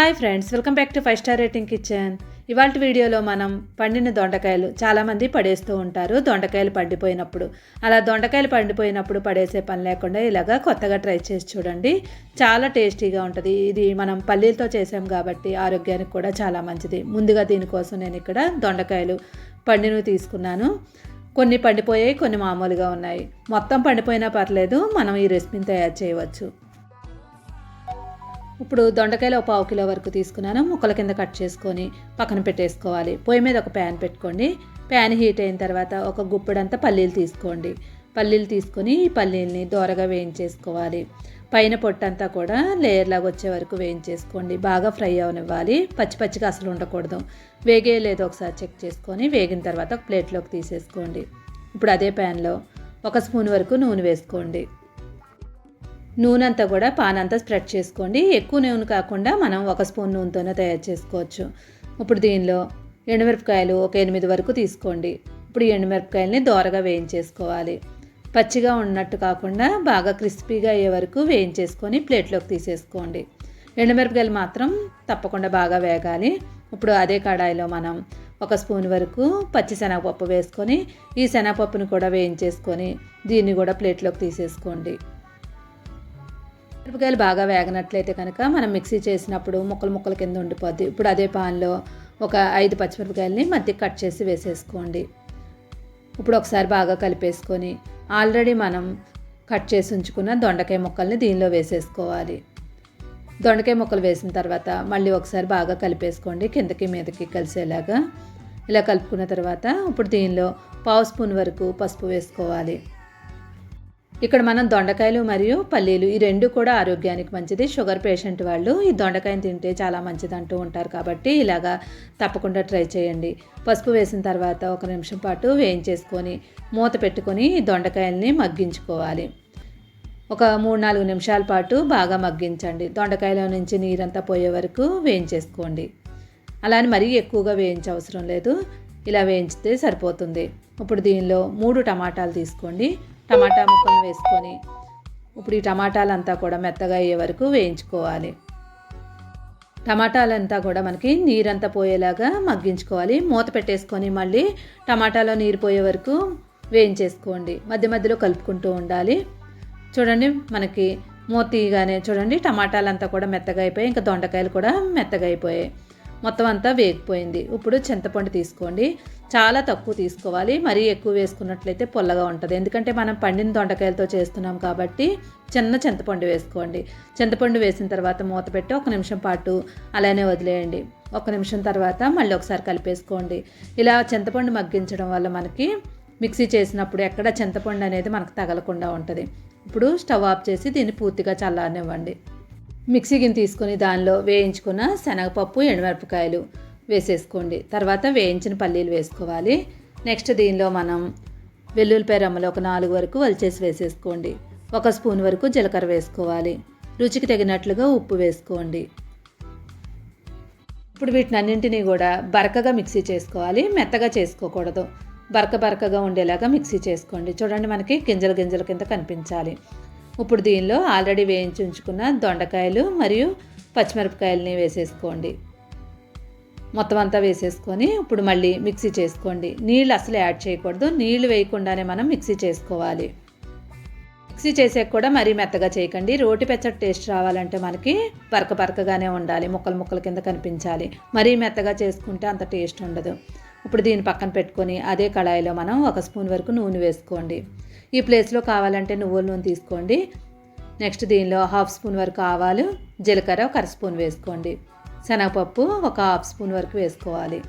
Hi friends welcome back to five star rating kitchen. ఇవాళ వీడియోలో మనం పండిన దొండకాయలు చాలామంది పడేస్తూ ఉంటారు దొండకాయలు పండిపోయినప్పుడు. అలా దొండకాయలు పండిపోయినప్పుడు పడేసే పని లేకుండా ఇలాగా కొత్తగా ట్రై చేసి చూడండి. చాలా టేస్టీగా ఉంటుంది. ఇది మనం పల్లీలతో చేసాం కాబట్టి ఆరోగ్యానికి కూడా చాలా మంచిది. ముందుగా దీనికోసం నేను ఇక్కడ దొండకాయలు పండినవి తీసుకున్నాను. కొన్ని పండిపోయాయి కొన్ని మామూలుగా ఉన్నాయి. మొత్తం పండిపోయినా పర్లేదు మనం ఈ రెసిపీని తయారు చేయవచ్చు. ఇప్పుడు దొండకాయలు ఒక పావు కిలో వరకు తీసుకున్నాను. ముక్కల కింద కట్ చేసుకొని పక్కన పెట్టేసుకోవాలి. పొయ్యి మీద ఒక ప్యాన్ పెట్టుకోండి. ప్యాన్ హీట్ అయిన తర్వాత ఒక గుప్పెడంతా పల్లీలు తీసుకోండి. పల్లీలు తీసుకొని ఈ పల్లీల్ని దోరగా వేయించేసుకోవాలి. పైన పొట్టంతా కూడా లేయర్ లాగా వచ్చే వరకు వేయించేసుకోండి. బాగా ఫ్రై అవనివ్వాలి. పచ్చి పచ్చిగా అసలు ఉండకూడదు. వేగే లేదో ఒకసారి చెక్ చేసుకొని వేగిన తర్వాత ఒక ప్లేట్లోకి తీసేసుకోండి. ఇప్పుడు అదే ప్యాన్లో ఒక స్పూన్ వరకు నూనె వేసుకోండి. నూనె అంతా కూడా పాన్ అంతా స్ప్రెడ్ చేసుకోండి. ఎక్కువ నూనె కాకుండా మనం ఒక స్పూన్ నూనెతోనే తయారు చేసుకోవచ్చు. ఇప్పుడు దీనిలో ఎండుమిరపకాయలు ఒక ఎనిమిది వరకు తీసుకోండి. ఇప్పుడు ఎండుమిరపకాయలని దోరగా వేయించేసుకోవాలి. పచ్చిగా ఉన్నట్టు కాకుండా బాగా క్రిస్పీగా అయ్యే వరకు వేయించేసుకొని ప్లేట్లోకి తీసేసుకోండి. ఎండుమిరపకాయలు మాత్రం తప్పకుండా బాగా వేగాలి. ఇప్పుడు అదే కడాయిలో మనం ఒక స్పూన్ వరకు పచ్చి శనగపప్పు వేసుకొని ఈ శనగపప్పుని కూడా వేయించేసుకొని దీన్ని కూడా ప్లేట్లోకి తీసేసుకోండి. మిరపకాయలు బాగా వేగనట్లయితే కనుక మనం మిక్సీ చేసినప్పుడు ముక్కలు ముక్కల కింద ఉండిపోద్ది. ఇప్పుడు అదే పాన్లో ఒక ఐదు పచ్చిమిరపకాయలని మధ్య కట్ చేసి వేసేసుకోండి. ఇప్పుడు ఒకసారి బాగా కలిపేసుకొని ఆల్రెడీ మనం కట్ చేసి ఉంచుకున్న దొండకాయ ముక్కల్ని దీనిలో వేసేసుకోవాలి. దొండకాయ ముక్కలు వేసిన తర్వాత మళ్ళీ ఒకసారి బాగా కలిపేసుకోండి. కిందకి మీదకి కలిసేలాగా. ఇలా కలుపుకున్న తర్వాత ఇప్పుడు దీనిలో పావు స్పూన్ వరకు పసుపు వేసుకోవాలి. ఇక్కడ మనం దొండకాయలు మరియు పల్లీలు ఈ రెండు కూడా ఆరోగ్యానికి మంచిది. షుగర్ పేషెంట్ వాళ్ళు ఈ దొండకాయని తింటే చాలా మంచిది అంటూ ఉంటారు కాబట్టి ఇలాగా తప్పకుండా ట్రై చేయండి. పసుపు వేసిన తర్వాత ఒక నిమిషం పాటు వేయించేసుకొని మూత పెట్టుకొని ఈ దొండకాయల్ని మగ్గించుకోవాలి. ఒక మూడు నాలుగు నిమిషాల పాటు బాగా మగ్గించండి. దొండకాయలో నుంచి నీరంతా పోయే వరకు వేయించేసుకోండి. అలానే మరీ ఎక్కువగా వేయించవసరం లేదు. ఇలా వేయించితే సరిపోతుంది. ఇప్పుడు దీనిలో మూడు టమాటాలు తీసుకోండి. టమాటా ముక్కలు వేసుకొని ఇప్పుడు ఈ టమాటాలంతా కూడా మెత్తగా అయ్యే వరకు వేయించుకోవాలి. టమాటాలంతా కూడా మనకి నీరంతా పోయేలాగా మగ్గించుకోవాలి. మూత పెట్టేసుకొని మళ్ళీ టమాటాలో నీరు పోయే వరకు వేయించేసుకోండి. మధ్య మధ్యలో కలుపుకుంటూ ఉండాలి. చూడండి మనకి మూత తీయగానే చూడండి టమాటాలంతా కూడా మెత్తగా అయిపోయాయి. ఇంకా దొండకాయలు కూడా మెత్తగా అయిపోయాయి. మొత్తం అంతా వేగిపోయింది. ఇప్పుడు చింతపండు తీసుకోండి. చాలా తక్కువ తీసుకోవాలి. మరీ ఎక్కువ వేసుకున్నట్లయితే పొల్లగా ఉంటుంది. ఎందుకంటే మనం పండిన దొండకాయలతో చేస్తున్నాం కాబట్టి చిన్న చింతపండు వేసుకోండి. చింతపండు వేసిన తర్వాత మూత పెట్టి ఒక నిమిషం పాటు అలానే వదిలేయండి. ఒక నిమిషం తర్వాత మళ్ళీ ఒకసారి కలిపేసుకోండి. ఇలా చింతపండు మగ్గించడం వల్ల మనకి మిక్సీ చేసినప్పుడు ఎక్కడ చింతపండు అనేది మనకు తగలకుండా ఉంటుంది. ఇప్పుడు స్టవ్ ఆఫ్ చేసి దీన్ని పూర్తిగా చల్లారనివ్వండి. మిక్సీ గిన్నె తీసుకొని దానిలో వేయించుకున్న శనగపప్పు ఎండుమిరపకాయలు వేసేసుకోండి. తర్వాత వేయించిన పల్లీలు వేసుకోవాలి. నెక్స్ట్ దీనిలో మనం వెల్లుల్లిపాయ రమ్మలు ఒక నాలుగు వరకు వలిచేసి వేసేసుకోండి. ఒక స్పూన్ వరకు జీలకర్ర వేసుకోవాలి. రుచికి తగినట్లుగా ఉప్పు వేసుకోండి. ఇప్పుడు వీటిని అన్నింటినీ కూడా బరకగా మిక్సీ చేసుకోవాలి. మెత్తగా చేసుకోకూడదు. బరక బరకగా ఉండేలాగా మిక్సీ చేసుకోండి. చూడండి మనకి గింజల గింజల కింద కనిపించాలి. ఇప్పుడు దీనిలో ఆల్రెడీ వేయించి ఉంచుకున్న దొండకాయలు మరియు పచ్చిమిరపకాయలని వేసేసుకోండి. మొత్తం అంతా వేసేసుకొని ఇప్పుడు మళ్ళీ మిక్సీ చేసుకోండి. నీళ్ళు అసలు యాడ్ చేయకూడదు. నీళ్ళు వేయకుండానే మనం మిక్సీ చేసుకోవాలి. మిక్సీ చేసాక కూడా మరీ మెత్తగా చేయకండి. రోటి పెచ్చటి టేస్ట్ రావాలంటే మనకి పరక పరకగానే ఉండాలి. ముక్కలు ముక్కల కింద కనిపించాలి. మరీ మెత్తగా చేసుకుంటే అంత టేస్ట్ ఉండదు. ఇప్పుడు దీన్ని పక్కన పెట్టుకొని అదే కళాయిలో మనం ఒక స్పూన్ వరకు నూనె వేసుకోండి. ఈ ప్లేస్లో కావాలంటే నువ్వుల నూనె తీసుకోండి. నెక్స్ట్ దీనిలో హాఫ్ స్పూన్ వరకు ఆవాలు జీలకర్ర ఒక అర స్పూన్ వేసుకోండి. శనగపప్పు ఒక హాఫ్ స్పూన్ వరకు వేసుకోవాలి.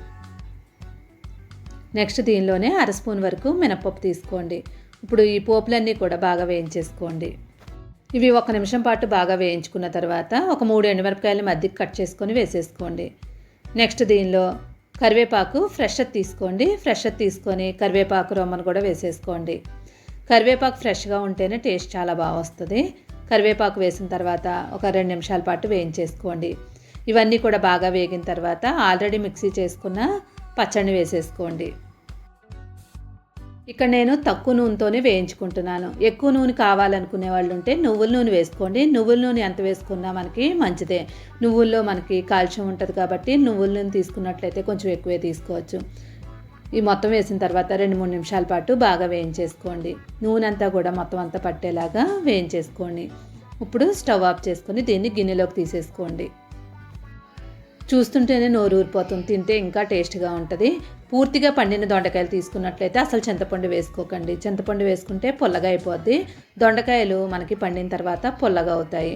నెక్స్ట్ దీనిలోనే అర స్పూన్ వరకు మినపప్పు తీసుకోండి. ఇప్పుడు ఈ పోపులన్నీ కూడా బాగా వేయించేసుకోండి. ఇవి ఒక నిమిషం పాటు బాగా వేయించుకున్న తర్వాత ఒక మూడు ఎండుమిరపకాయలు మధ్యకి కట్ చేసుకొని వేసేసుకోండి. నెక్స్ట్ దీనిలో కరివేపాకు ఫ్రెష్ తీసుకోండి. ఫ్రెష్ తీసుకొని కరివేపాకు రొమ్మను కూడా వేసేసుకోండి. కరివేపాకు ఫ్రెష్గా ఉంటేనే టేస్ట్ చాలా బాగా వస్తుంది. కరివేపాకు వేసిన తర్వాత ఒక రెండు నిమిషాల పాటు వేయించేసుకోండి. ఇవన్నీ కూడా బాగా వేగిన తర్వాత ఆల్రెడీ మిక్సీ చేసుకున్న పచ్చడిని వేసేసుకోండి. ఇక్కడ నేను తక్కువ నూనెతోనే వేయించుకుంటున్నాను. ఎక్కువ నూనె కావాలనుకునే వాళ్ళు ఉంటే నువ్వుల నూనె వేసుకోండి. నువ్వుల నూనె ఎంత వేసుకున్నా మనకి మంచిదే. నువ్వుల్లో మనకి కాల్షియం ఉంటుంది కాబట్టి నువ్వుల నూనె తీసుకున్నట్లయితే కొంచెం ఎక్కువే తీసుకోవచ్చు. ఈ మొత్తం వేసిన తర్వాత రెండు మూడు నిమిషాల పాటు బాగా వేయించేసుకోండి. నూనె అంతా కూడా మొత్తం అంతా పట్టేలాగా వేయించేసుకోండి. ఇప్పుడు స్టవ్ ఆఫ్ చేసుకొని దీన్ని గిన్నెలోకి తీసేసుకోండి. చూస్తుంటేనే నోరు ఊరిపోతుంది తింటే ఇంకా టేస్ట్గా ఉంటుంది. పూర్తిగా పండిన దొండకాయలు తీసుకున్నట్లయితే అసలు చింతపండు వేసుకోకండి. చింతపండు వేసుకుంటే పుల్లగా అయిపోద్ది. దొండకాయలు మనకి పండిన తర్వాత పుల్లగా అవుతాయి.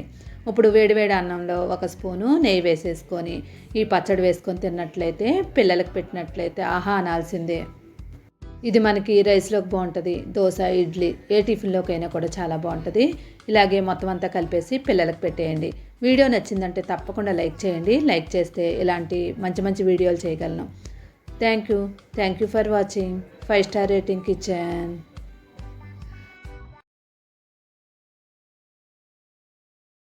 ఇప్పుడు వేడివేడి అన్నంలో ఒక స్పూను నెయ్యి వేసేసుకొని ఈ పచ్చడి వేసుకొని తిన్నట్లయితే పిల్లలకు పెట్టినట్లయితే ఆహా అనాల్సిందే. ఇది మనకి రైస్లోకి బాగుంటుంది. దోశ ఇడ్లీ ఏ టిఫిన్లోకైనా కూడా చాలా బాగుంటుంది. ఇలాగే మొత్తం అంతా కలిపేసి పిల్లలకు పెట్టేయండి. వీడియో నచ్చిందంటే తప్పకుండా లైక్ చేయండి. లైక్ చేస్తే ఇలాంటి మంచి మంచి వీడియోలు చేయగలను. Thank you. Thank you for watching. Five star rating kitchen.